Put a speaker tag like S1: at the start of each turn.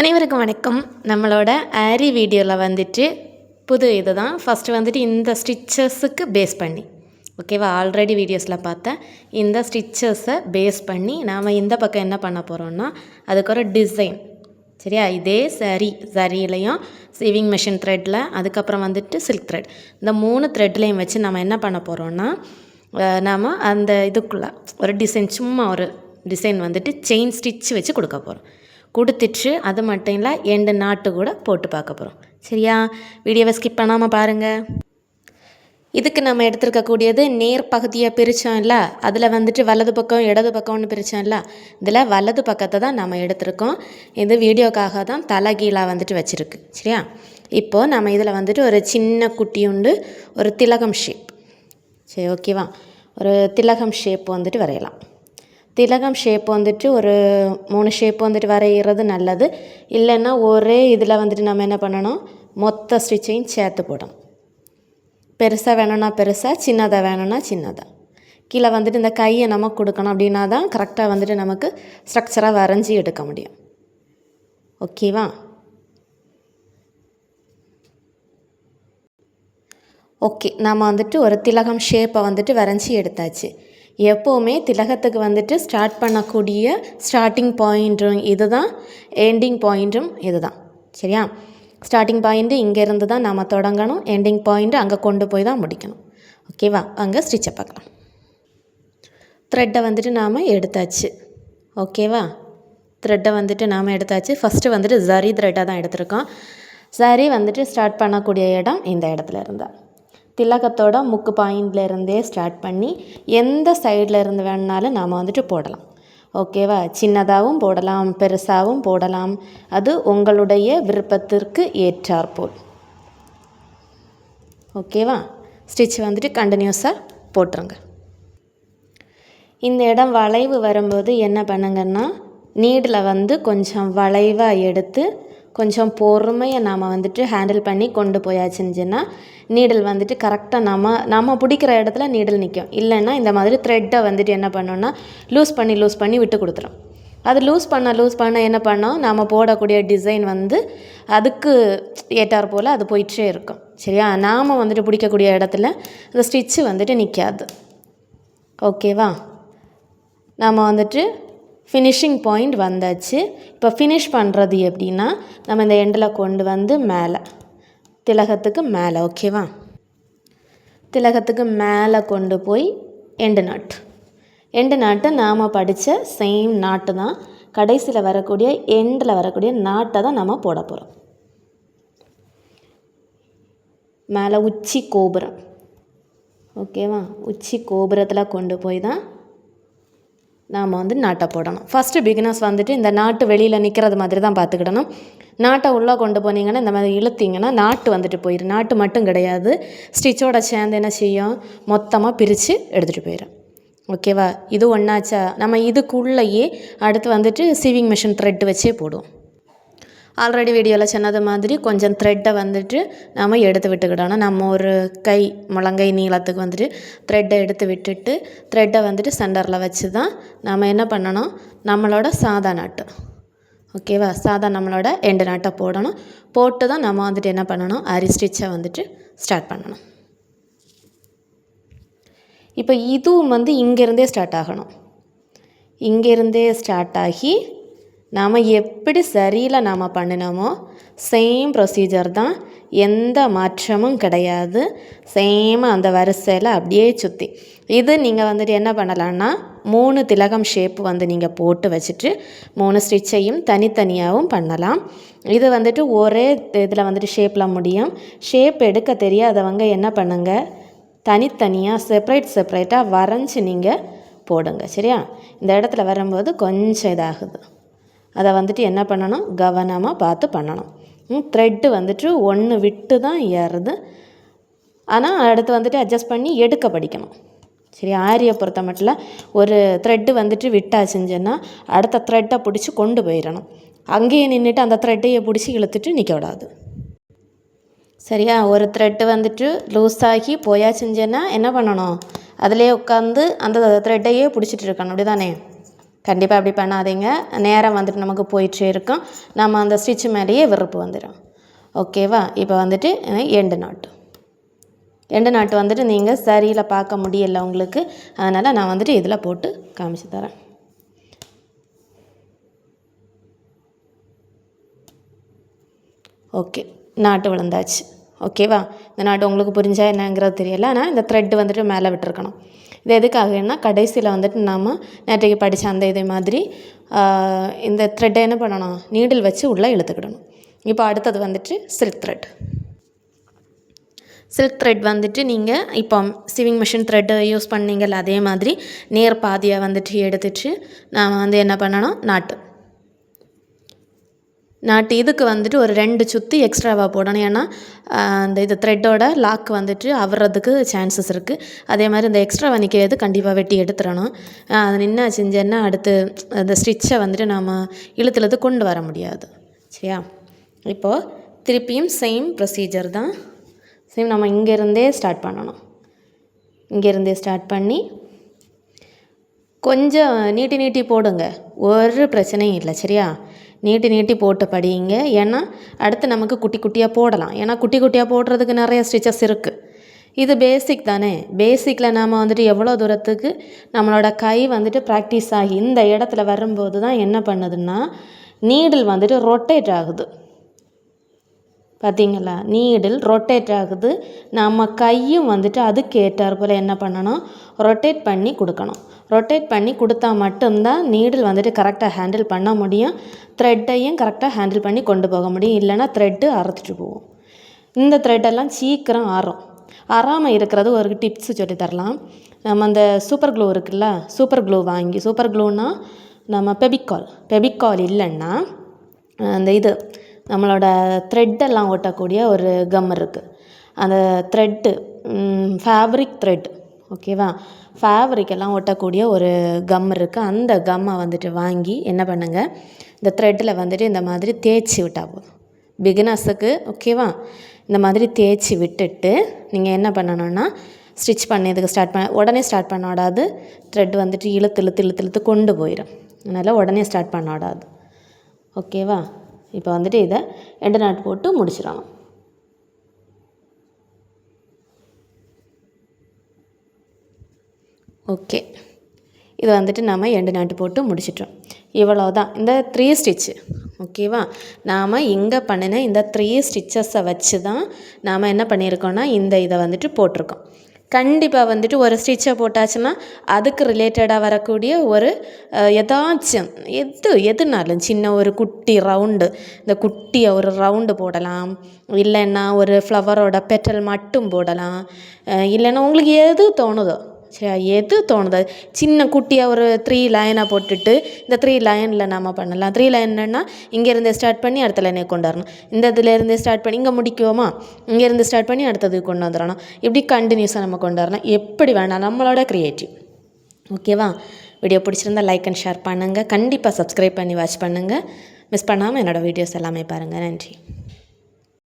S1: அனைவருக்கும் வணக்கம். நம்மளோட ஆரி வீடியோவில் வந்துட்டு புது இது தான் ஃபஸ்ட்டு வந்துட்டு இந்த ஸ்டிச்சஸுக்கு பேஸ் பண்ணி. ஓகேவா ஆல்ரெடி வீடியோஸில் பார்த்தேன். இந்த ஸ்டிச்சஸை பேஸ் பண்ணி நாம் இந்த பக்கம் என்ன பண்ண போகிறோம்னா அதுக்கு ஒரு டிசைன் சரியா? இதே சரி சரியிலையும் சீவிங் மிஷின் த்ரெட்டில் அதுக்கப்புறம் வந்துட்டு சில்க் த்ரெட் இந்த மூணு த்ரெட்லேயும் வச்சு நம்ம என்ன பண்ண போகிறோம்னா நாம் அந்த இதுக்குள்ளே ஒரு டிசைன் சும்மா ஒரு டிசைன் வந்துட்டு செயின் ஸ்டிச் வச்சு கொடுக்க போகிறோம் கொடுத்துட்டு அது மட்டும் இல்லை எண்டு நாட்டு கூட போட்டு பார்க்க போகிறோம் சரியா? வீடியோவை ஸ்கிப் பண்ணாமல் பாருங்கள் இதுக்கு நம்ம எடுத்துருக்கக்கூடியது நேர் பகுதியை பிரித்தோம் இல்லை? அதில் வந்துட்டு வலது பக்கம் இடது பக்கம்னு இல்லை? இதில் வலது பக்கத்தை தான் நம்ம எடுத்திருக்கோம். இது வீடியோக்காக தான் தலைகீழாக வந்துட்டு வச்சுருக்கு. சரியா? இப்போது நம்ம இதில் வந்துட்டு ஒரு சின்ன குட்டி உண்டு ஒரு திலகம் ஷேப் சரி ஓகேவா ஒரு திலகம் ஷேப் வந்துட்டு வரையலாம். திலகம் ஷேப் வந்துட்டு ஒரு மூணு ஷேப் வந்துட்டு வரைகிறது நல்லது. இல்லைன்னா ஒரே இதில் வந்துட்டு நம்ம என்ன பண்ணணும்? மொத்த ஸ்டிச்சையும் சேர்த்து போடணும். பெருசாக வேணும்னா பெருசாக சின்னதாக வேணும்னா சின்னதாக கீழே வந்துட்டு இந்த கையை நம்ம கொடுக்கணும் அப்படின்னா தான் கரெக்டாக வந்துட்டு நமக்கு ஸ்ட்ரக்சராக வரைஞ்சி எடுக்க முடியும். ஓகேவா ஓகே நம்ம வந்துட்டு ஒரு திலகம் ஷேப்பை வந்துட்டு வரைஞ்சி எடுத்தாச்சு. எப்போவுமே திலகத்துக்கு வந்துட்டு ஸ்டார்ட் பண்ணக்கூடிய ஸ்டார்டிங் பாயிண்ட்டும் இது தான் எண்டிங் பாயிண்ட்டும் இது தான் சரியா? ஸ்டார்டிங் பாயிண்ட்டு இங்கேருந்து தான் நம்ம தொடங்கணும். எண்டிங் பாயிண்ட்டு அங்கே கொண்டு போய் தான் முடிக்கணும். ஓகேவா அங்கே ஸ்டிச்சை பார்க்கலாம். த்ரெட்டை வந்துட்டு நாம் எடுத்தாச்சு. ஓகேவா த்ரெட்டை வந்துட்டு நாம் எடுத்தாச்சு. ஃபஸ்ட்டு வந்துட்டு ஜரி த்ரெட்டாக தான் எடுத்திருக்கோம். சரி வந்துட்டு ஸ்டார்ட் பண்ணக்கூடிய இடம் இந்த இடத்துல இருந்தால் திலகத்தோட முக்கு பாயிண்ட்லேருந்தே ஸ்டார்ட் பண்ணி எந்த சைடில் இருந்து வேணுனாலும் நாம் வந்துட்டு போடலாம். ஓகேவா? சின்னதாகவும் போடலாம் பெருசாகவும் போடலாம். அது உங்களுடைய விருப்பத்திற்கு ஏற்றாற்போல். ஓகேவா? ஸ்டிச் வந்துட்டு கண்டினியூஸாக போட்டுருங்க. இந்த இடம் வளைவு வரும்போது என்ன பண்ணுங்கன்னா நீடில் வந்து கொஞ்சம் வளைவாக எடுத்து கொஞ்சம் பொறுமையை நாம் வந்துட்டு ஹேண்டில் பண்ணி கொண்டு போயாச்சுன்னா நீடில் வந்துட்டு கரெக்டாக நம்ம நம்ம பிடிக்கிற இடத்துல நீடில் நிற்கும் இல்லைன்னா இந்த மாதிரி த்ரெட்டை வந்துட்டு என்ன பண்ணோன்னா லூஸ் பண்ணி லூஸ் பண்ணி விட்டு கொடுத்துரும். அது லூஸ் பண்ண லூஸ் பண்ண என்ன பண்ணோம்? நாம் போடக்கூடிய டிசைன் வந்து அதுக்கு ஏற்றார் போல் அது போயிட்டே இருக்கும். சரியா? நாம் வந்துட்டு பிடிக்கக்கூடிய இடத்துல அந்த ஸ்டிச்சு வந்துட்டு நிற்காது ஓகேவா நாம் வந்துட்டு ஃபினிஷிங் பாயிண்ட் வந்தாச்சு. இப்போ ஃபினிஷ் பண்ணுறது எப்படின்னா நம்ம இந்த எண்டில் கொண்டு வந்து மேலே திலகத்துக்கு மேலே ஓகேவா திலகத்துக்கு மேலே கொண்டு போய் எண்டு நாட்டு எண்டு நாட்டு நாம் படித்த சேம் நாட்டு தான் கடைசியில் வரக்கூடிய எண்டில் வரக்கூடிய நாட்டை தான் நம்ம போட போகிறோம் மேலே உச்சி கோபுரம் ஓகேவா உச்சி கோபுரத்தில் கொண்டு போய் தான் நாம் வந்து நாட்டை போடணும். ஃபஸ்ட்டு பிகினர்ஸ் வந்துட்டு இந்த நாட்டு வெளியில் நிற்கிறது மாதிரி தான் பார்த்துக்கிடணும். நாட்டை உள்ளே கொண்டு போனீங்கன்னா இந்த மாதிரி இழுத்தீங்கன்னா நாட்டு வந்துட்டு போயிடும் நாட்டு மட்டும் கிடையாது. ஸ்டிச்சோட சேர்ந்து என்ன செய்யும்? மொத்தமாக பிரித்து எடுத்துகிட்டு போயிடும் ஓகேவா இது ஒன்றாச்சா நம்ம இதுக்குள்ளேயே அடுத்து வந்துட்டு சீவிங் மிஷின் த்ரெட் வச்சே போடுவோம். ஆல்ரெடி வீடியோவில் சொன்னது மாதிரி கொஞ்சம் த்ரெட்டை வந்துட்டு நம்ம எடுத்து விட்டுக்கிடணும். நம்ம ஒரு கை முழங்கை நீளத்துக்கு வந்துட்டு த்ரெட்டை எடுத்து விட்டுட்டு த்ரெட்டை வந்துட்டு சென்டரில் வச்சு தான் நம்ம என்ன பண்ணணும்? நம்மளோட சாதா நாட்டு. ஓகேவா சாதா நம்மளோட எண்டு நாட்டை போடணும். போட்டு தான் நம்ம வந்துட்டு என்ன பண்ணணும்? அரி ஸ்டிச்சை வந்துட்டு ஸ்டார்ட் பண்ணணும். இப்போ இதுவும் வந்து இங்கேருந்தே ஸ்டார்ட் ஆகணும். இங்கேருந்தே ஸ்டார்ட் ஆகி நாம் எப்படி சரியில் நாம் பண்ணினோமோ சேம் ப்ரொசீஜர் தான். எந்த மாற்றமும் கிடையாது. சேமாக அந்த வரிசையில் அப்படியே சுற்றி இது நீங்கள் வந்துட்டு என்ன பண்ணலான்னா மூணு திலகம் ஷேப் வந்து நீங்கள் போட்டு வச்சுட்டு மூணு ஸ்டிச்சையும் தனித்தனியாகவும் பண்ணலாம். இது வந்துட்டு ஒரே இதில் வந்துட்டு ஷேப்பில் முடியும். ஷேப் எடுக்க தெரியாதவங்க என்ன பண்ணுங்கள் தனித்தனியாக செப்ரேட் செப்ரேட்டாக வரைஞ்சி நீங்கள் போடுங்க. சரியா? இந்த இடத்துல வரும்போது கொஞ்சம் இதாகுது. அதை வந்துட்டு என்ன பண்ணணும்? கவனமாக பார்த்து பண்ணணும். த்ரெட்டு வந்துட்டு ஒன்று விட்டு தான் ஏறுது. ஆனால் அடுத்து வந்துட்டு அட்ஜஸ்ட் பண்ணி எடுக்க படிக்கணும். சரி ஆரியை பொறுத்த மட்டும் ஒரு த்ரெட்டு வந்துட்டு விட்டாச்சுங்கன்னா அடுத்த த்ரெட்டை பிடிச்சி கொண்டு போயிடணும். அங்கேயே நின்றுட்டு அந்த த்ரெட்டையை பிடிச்சி இழுத்துட்டு நிற்க விடாது சரியா? ஒரு த்ரெட்டு வந்துட்டு லூஸ் ஆகி செஞ்சேன்னா என்ன பண்ணணும்? அதிலே உட்காந்து அந்த த்ரெட்டையே பிடிச்சிட்டு இருக்கணும். அப்படி தானே கண்டிப்பாக அப்படி பண்ணாதீங்க. நேரம் வந்துட்டு நமக்கு போயிட்டே இருக்கும். நம்ம அந்த ஸ்டிச் மேலேயே விருப்பு வந்துடும் ஓகேவா இப்போ வந்துட்டு எண்டு நாட்டு எண்டு நாட்டு வந்துட்டு நீங்கள் சரியில் பார்க்க முடியல உங்களுக்கு. அதனால் நான் வந்துட்டு இதில் போட்டு காமிச்சு தரேன். ஓகே நாட்டு விழுந்தாச்சு. ஓகேவா இந்த நாட்டு உங்களுக்கு புரிஞ்சா என்னங்கிறது தெரியல. ஆனால் இந்த த்ரெட் வந்துட்டு மேலே விட்டுருக்கணும். இது எதுக்காகன்னா கடைசியில் வந்துட்டு நாம் நேற்றைக்கு படித்த அந்த இதே மாதிரி இந்த த்ரெட்டை என்ன பண்ணணும்? நீடில் வச்சு உள்ளே இழுத்துக்கிடணும். இப்போ அடுத்தது வந்துட்டு சில்க் த்ரெட் சில்க் த்ரெட் வந்துட்டு நீங்கள் இப்போ சிவிங் மிஷின் த்ரெட்டு யூஸ் பண்ணீங்கல்ல அதே மாதிரி நேர் பாதியை வந்துட்டு எடுத்துட்டு நாம் வந்து என்ன பண்ணணும்? நாட்டு. நாட்டு இதுக்கு வந்துட்டு ஒரு ரெண்டு சுற்றி எக்ஸ்ட்ராவாக போடணும். ஏன்னா அந்த இது த்ரெட்டோட லாக் வந்துட்டு அவர்றதுக்கு சான்சஸ் இருக்குது அதே மாதிரி இந்த எக்ஸ்ட்ரா நிற்கிறது கண்டிப்பாக வெட்டி எடுத்துடணும் அது நின்று செஞ்சேன்னா அடுத்து அந்த ஸ்டிச்சை வந்துட்டு நாம் இழுத்துலது கொண்டு வர முடியாது. சரியா? இப்போது திருப்பியும் சேம் ப்ரொசீஜர் தான். சேம் நம்ம இங்கேருந்தே ஸ்டார்ட் பண்ணணும். இங்கேருந்தே ஸ்டார்ட் பண்ணி கொஞ்சம் நீட்டி நீட்டி போடுங்க. ஒரு பிரச்சனையும் இல்லை. சரியா? நீட்டி நீட்டி போட்டு படியுங்க. ஏன்னா அடுத்து நமக்கு குட்டி குட்டியாக போடலாம். ஏன்னா குட்டி குட்டியாக போடுறதுக்கு நிறைய ஸ்டிச்சஸ் இருக்குது இது பேசிக் தானே. பேசிக்கில் நாம் வந்துட்டு எவ்வளோ தூரத்துக்கு நம்மளோட கை வந்துட்டு ப்ராக்டிஸ் ஆகி இந்த இடத்துல வரும்போது தான் என்ன பண்ணுதுன்னா நீடில் வந்துட்டு ரொட்டேட் ஆகுது. பார்த்தீங்களா நீடில் ரொட்டேட் ஆகுது. நம்ம கையும் வந்துட்டு அதுக்கு ஏற்றாற்போல் என்ன பண்ணணும்? ரொட்டேட் பண்ணி கொடுக்கணும். ரொட்டேட் பண்ணி கொடுத்தா மட்டும்தான் நீடில் வந்துட்டு கரெக்டாக ஹேண்டில் பண்ண முடியும். த்ரெட்டையும் கரெக்டாக ஹேண்டில் பண்ணி கொண்டு போக முடியும். இல்லைனா த்ரெட்டு அறுத்துட்டு போகும் இந்த த்ரெட்டெல்லாம் சீக்கிரம் ஆறும். ஆறாமல் இருக்கிறது ஒரு டிப்ஸ் சொல்லி தரலாம். நம்ம அந்த சூப்பர் க்ளூ இருக்குல்ல? சூப்பர் க்ளூ வாங்கி சூப்பர் க்ளூனால் நம்ம பெபிக்கால் பெபிக்கால் இல்லைன்னா அந்த இது நம்மளோட த்ரெட்டெல்லாம் ஒட்டக்கூடிய ஒரு கம் இருக்குது அந்த த்ரெட்டு ஃபேப்ரிக் த்ரெட் ஓகேவா ஃபேப்ரிக் எல்லாம் ஒட்டக்கூடிய ஒரு கம் இருக்குது அந்த கம்மை வந்துட்டு வாங்கி என்ன பண்ணுங்கள் இந்த த்ரெட்டில் வந்துட்டு இந்த மாதிரி தேய்ச்சி விட்டால் போதும். பிகினர்ஸுக்கு ஓகேவா இந்த மாதிரி தேய்ச்சி விட்டுட்டு நீங்கள் என்ன பண்ணணும்னா ஸ்டிச் பண்ணதுக்கு ஸ்டார்ட் பண்ண உடனே ஸ்டார்ட் பண்ண விடாது. த்ரெட் வந்துட்டு இழுத்து இழுத்து இழுத்து இழுத்து கொண்டு போயிடும் அதனால் உடனே ஸ்டார்ட் பண்ண விடாது. ஓகேவா இப்போ வந்துட்டு இதை எண்டு நாட் போட்டு முடிச்சிடணும். ஓகே. இதை வந்துட்டு நாம் எண்டு நாட்டு போட்டு முடிச்சிட்டோம். இவ்வளோ தான் இந்த த்ரீ ஸ்டிச்சு ஓகேவா நாம் இங்கே பண்ணின இந்த த்ரீ ஸ்டிச்சஸை வச்சு தான் நாம் என்ன பண்ணியிருக்கோன்னா இந்த இதை வந்துட்டு போட்டிருக்கோம். கண்டிப்பாக வந்துட்டு ஒரு ஸ்டிச்சை போட்டாச்சுன்னா அதுக்கு ரிலேட்டடாக வரக்கூடிய ஒரு அஹ், ஏதாச்சும் எது எதுனாலும் சின்ன ஒரு குட்டி ரவுண்டு இந்த குட்டியை ஒரு ரவுண்டு போடலாம். இல்லைன்னா ஒரு ஃப்ளவரோட பெட்டல் மட்டும் போடலாம். இல்லைன்னா உங்களுக்கு எது தோணுதோ எது தோணுது? சின்ன குட்டியாக ஒரு த்ரீ லைனாக போட்டுட்டு இந்த த்ரீ லைனில் நம்ம பண்ணலாம். த்ரீ லைன்னா இங்கேருந்து ஸ்டார்ட் பண்ணி அடுத்த லைனை கொண்டு வரணும். இந்த இதுலேருந்து ஸ்டார்ட் பண்ணி இங்கே முடிக்குவோமா? இங்கேருந்து ஸ்டார்ட் பண்ணி அடுத்ததுக்கு கொண்டு வந்துடணும். இப்படி கண்டினியூஸாக நம்ம கொண்டு வரலாம் எப்படி வேணாம் நம்மளோட க்ரியேட்டிவ் ஓகேவா வீடியோ பிடிச்சிருந்தா லைக் அண்ட் ஷேர் பண்ணுங்கள் கண்டிப்பாக சப்ஸ்கிரைப் பண்ணி வாட்ச் பண்ணுங்கள் மிஸ் பண்ணாமல் என்னோடய வீடியோஸ் எல்லாமே பாருங்கள் நன்றி.